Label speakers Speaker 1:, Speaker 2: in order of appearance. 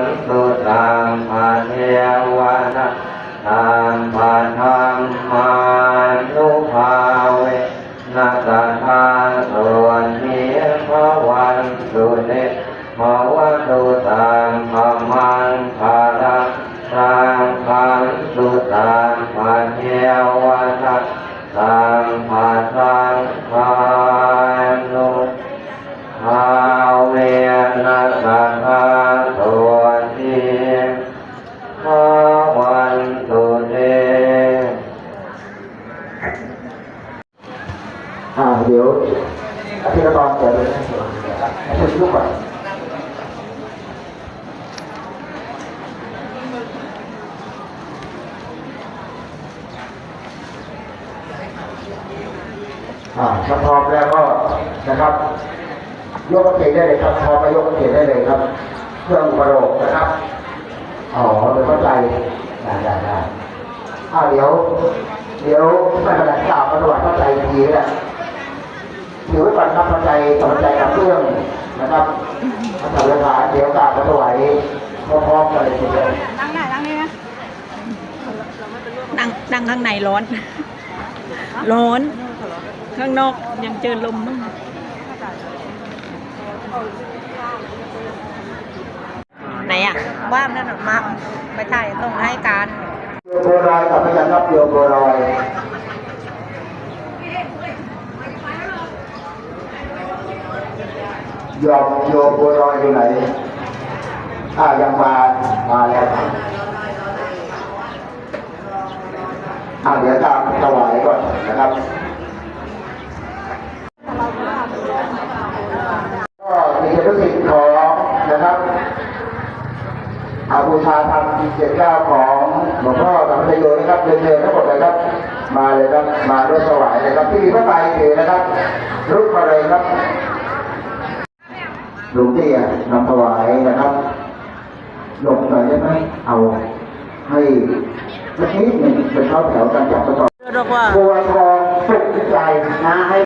Speaker 1: นตุตามภาเทวนาตามภาธรรมานุภาเวนัสทาส่วนเทียพระวันตุเตภาวะตุตามภามันภาระตามพันตุตามภาเทวนาตามภาสังฆา
Speaker 2: อ่าเดี๋ยวอาทิตย์ละตอนเดี๋ยวให้ช่วยลูกก่อนอ่าถ้าพร้อมแล้วก็นะครับ ยกกระเทได้เลยครับพร้อมไปยกกระเทได้เลยครับเครื่องอุปโลกนะครับอ๋อโดยเข้าใจได้ได้ได้อ่าเดี๋ยว เดี๋ยวไม่เป็นไรกล่าวประวัติเข้าใจอีกทีก็ได้ถือไว้ก่อนครับปัจจัยปัจจัยกับเครื่องนะครับพระสังฆทานเดี๋ยวกราบพระถวายพร้อมๆกันเลยทีเดียว
Speaker 3: นั่งไหนนั่งนี่นะ
Speaker 4: นั่งนั่งข้างในร้อน ร้อน ข้างนอกยังเจอลมบ้างไหนอะว่ามนั่นน่ะมาไปถ่ายต้องให้การ
Speaker 2: โยโบรอยกับพยัญครับโยโบรอย ยอมโยโบรอยอยู่ไหนอ่ายังมามาแล้วอาเดี๋ยวตามถวายก่อนนะครับก็มีลูกศิษย์ของนะครับอาบูชาธรรมเจ็ดเก้าของหลวงพ่อธรรมชโยนะครับเรียนเชิญทั้งหมดเลยครับ มาเลยครับ มาร่วมถวายเลยครับที่พระไตรถือนะครับ รุกมาเลยครับ ลวงพี่อะนำถวายนะครับหลบหน่อยได้ไหมเอาให้เมื่อกี้หนึ่งเป็นเข้าแถวกันจับประกอบ
Speaker 4: เรียกว่า
Speaker 2: บัวทองสุขใจนะให้